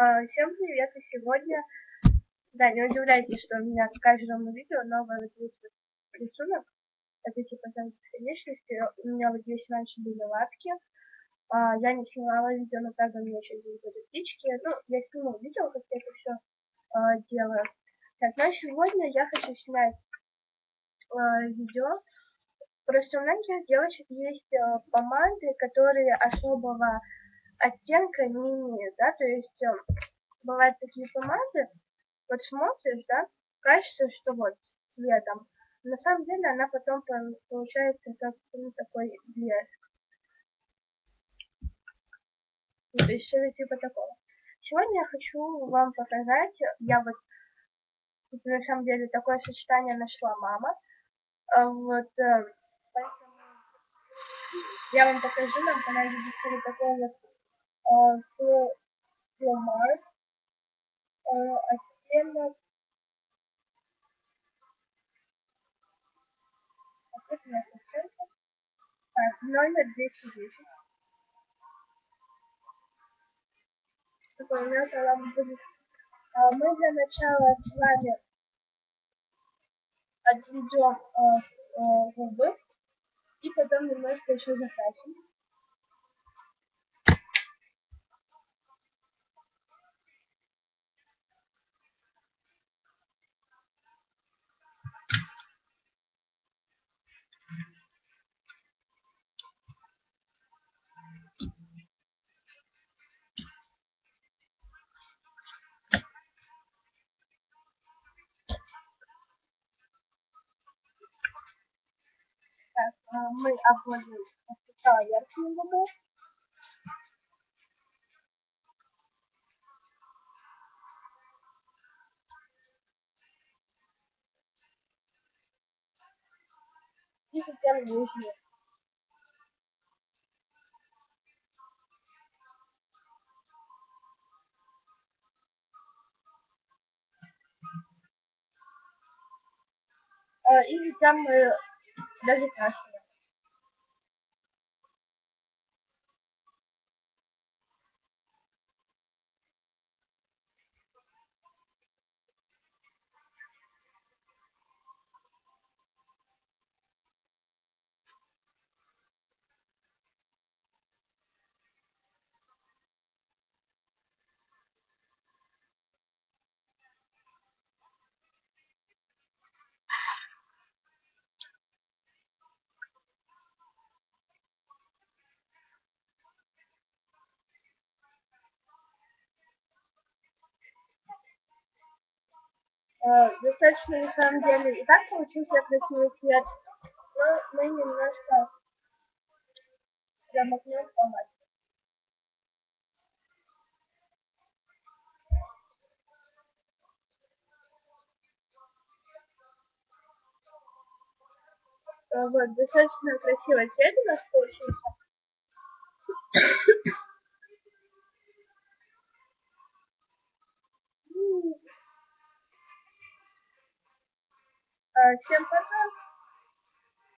А, всем привет, и сегодня, да, не удивляйтесь, что у меня в каждом видео новый вот рисунок, это типа там бесконечности, у меня вот здесь раньше были лапки, а, я не снимала видео, но правда у меня еще здесь будут птички, ну, я сниму видео, как я это все а, делаю. Так, ну а сегодня я хочу снять а, видео, просто у многих девочек есть а, помады, которые особого оттенка не имеет, да, то есть э, бывают такие помады, вот смотришь, да, кажется, что вот цветом, на самом деле она потом получается как ну, такой блеск. Ну, то есть что-то типа такого. Сегодня я хочу вам показать, я вот на самом деле такое сочетание нашла мама, а вот, э, поэтому я вам покажу, нам понадобится вот такой вот сломать оттенок ответная оценка номер 210 такой у нас она будет а, мы для начала с вами отведем а, а, губы и потом немножко еще закрасим Так, мы обводим сначала верхнюю губу. И затем нижнюю. И затем мы даже красную. Достаточно на самом деле и так получился красивый цвет, но мы немножко замокнем помадой. Э, вот, достаточно красивый цвет у нас получился. Всем пока!